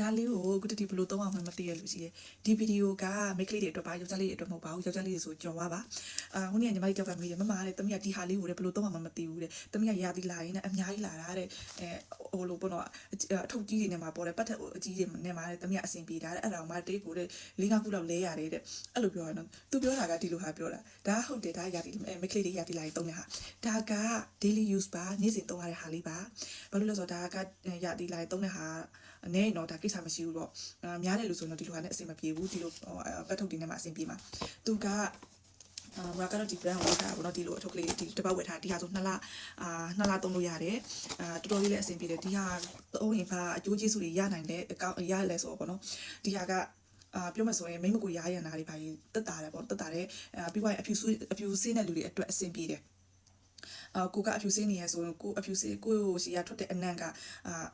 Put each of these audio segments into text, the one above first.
ဒါလေးကိုအခုတတိဘလို့သုံးအောင်မှမသိရလို့ရှိရယ်ဒီဗီဒီယိုကမိတ်ကလေးတွေအတွက်ပါယောက်ျားလေးတွေအတွက်မဟုတ်ပါဘူးယောက်ျားလေးတွေဆိုကြော်သွားပါအာဟိုနေ့ကညီမလေးတောက်ကမေးတယ်မမတဲ့တမီးကဒီဟာလေးကိုလည်းဘလို့သုံးအောင်မှမသိဘူးတဲ့တမီးကရာသီလာရင်းနဲ့အများကြီးလာတာတဲ့အဲဟိုလိုပေါ့နော်အထုပ်ကြီးတွေနဲ့မှာပေါ်တယ်ပတ်ထက်အကြီးတွေနဲ့မှာတဲ့တမီးကအဆင်ပြေတာတဲ့အဲ့ဒါမှတေးကိုတဲ့လေးငါးခုလောက်လဲရတယ်တဲ့အဲ့လိုပြောရတော့သူပြောတာကဒီလိုဟာပြောတာဒါဟုတ်တယ်ဒါရာသီမိတ်ကလေးတွေရာသီလာရင်သုံးတဲ့ဟာဒါက daily use ပါနေ့စဉ်သုံးရတဲ့ဟာလေးပါဘာလို့လဲဆိုတော့ဒါကရာသီလာရင်သုံးတဲ့ဟာအနေနဲ့တော့ဒါကိစ္စမရှိဘူးတော့အာများတယ်လို့ဆိုတော့ဒီလိုဟာနဲ့အဆင်မပြေဘူးဒီလိုဟိုပတ်ထုတ်တင်နေမှာအဆင်ပြေမှာသူကအာငါကတော့ဒီ brand ကိုဝယ်ထားတာပေါ့နော်ဒီလိုအထုပ်ကလေးဒီတစ်ပတ်ဝယ်ထားဒီဟာဆို2လအာ2လသုံးလို့ရတယ်အာတော်တော်လေးလည်းအဆင်ပြေတယ်ဒီဟာသုံးရင်ဘာအကျိုးကျေးဇူးတွေရနိုင်တယ်အကောင့်ရလဲဆိုတော့ပေါ့နော်ဒီဟာကအာပြောမှဆိုရင်မိမကိုရားရနာတွေပါရင်တက်တာတယ်ပေါ့တက်တာတယ်အာပြီးွားရင်အဖြူဆွေးအဖြူစင်းတဲ့လူတွေအတွက်အဆင်ပြေတယ်အာကိုကအဖြူစင်းနေရဆိုရင်ကိုအဖြူစင်းကိုစီရထွက်တဲ့အနံ့ကအာ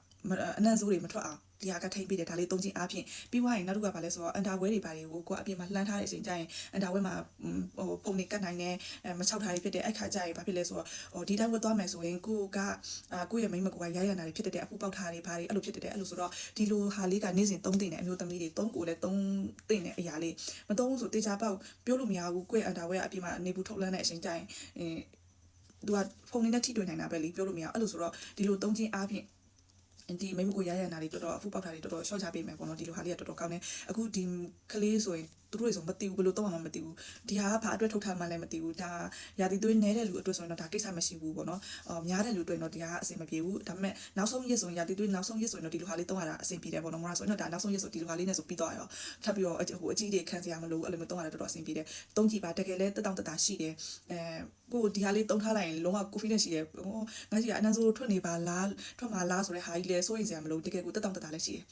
အနံ့စိုးတွေမထွက်အောင်ဒီဟာကထိမ့်ပေးတယ်ဒါလေးသုံးချင်းအားဖြင့်ပြီးွားရင်နောက်တစ်ခုကဘာလဲဆိုတော့အန်တာဝဲတွေဘာတွေကိုကိုကအပြင်မှာလှမ်းထားတဲ့အချိန်ကျရင်အန်တာဝဲမှာဟိုပုံနေကတ်နိုင်တယ်အဲမချောက်ထားရဖြစ်တယ်အဲ့ခါကျရင်ဘာဖြစ်လဲဆိုတော့ဟိုဒီတိုင်းဝတ်သွားမယ်ဆိုရင်ကိုကအာကိုရဲ့မိန်းမကိုကရရနာတွေဖြစ်တဲ့အဖူပေါက်ထားတွေဘာတွေအဲ့လိုဖြစ်တဲ့အဲ့လိုဆိုတော့ဒီလိုဟာလေးကနေ့စဉ်သုံးတင်တဲ့အမျိုးသမီးတွေသုံးကိုလည်းသုံးတင်တဲ့အရာလေးမသုံးဘူးဆိုတေချာပေါက်ပြောလို့မရဘူးကိုယ့်ရဲ့အန်တာဝဲကအပြင်မှာနေဘူးထုတ်လန်းတဲ့အချိန်ကျရင်အင်းသူကဖုန်းလေးနဲ့ထိတွေ့နိုင်တာပဲလေပြောလို့မရအဲ့လိုဆိုတော့ဒီလိုသုံးချင်းအားဖြင့် ဒီမိမကိုရရနာတွေတော်တော်အဖူပေါက်တာတွေတော်တော်ရှော့ချပေးမယ်ပေါ့နော်ဒီလိုဟာလေးကတော်တော်ကောင်းတယ်အခုဒီကလေးဆိုရင် သူတို့တွေဆိုမသိဘူးဘယ်လိုတော့မှမသိဘူးဒီဟာကဘာအတွက်ထုတ်ထားမှလည်းမသိဘူးဒါရာသီသွေးနဲတဲ့လူအတွက်ဆိုရင်တော့ဒါကိစ္စမရှိဘူးပေါ့နော်အော်များတဲ့လူအတွက်တော့ဒီဟာအဆင်မပြေဘူးဒါပေမဲ့နောက်ဆုံးရက်ဆိုရင်ရာသီသွေးနောက်ဆုံးရက်ဆိုရင်တော့ဒီလိုဟာလေးတော့ရတာအဆင်ပြေတယ်ပေါ့နော်မလားဆိုရင်တော့ဒါနောက်ဆုံးရက်ဆိုဒီလိုဟာလေးနဲ့ဆိုပြီးတော့ရောထပ်ပြီးတော့ဟိုအကြီးတွေခံစရာမလိုဘူးအဲ့လိုမျိုးတော့ရတာတော်တော်အဆင်ပြေတယ်တုံးကြည့်ပါတကယ်လဲတက်တောင့်တက်တာရှိတယ်အဲကိုဒီဟာလေးတုံးထားလိုက်ရင်လုံးဝ confidence ရှိတယ်ဟိုငါကြီးကအနန်းဆိုးထွက်နေပါလားထွက်မှာလားဆိုတဲ့ဟာကြီးလဲစိုးရိမ်စရာမလိုတကယ်ကိုတက်တောင့်တက်တာလည်းရှိတယ်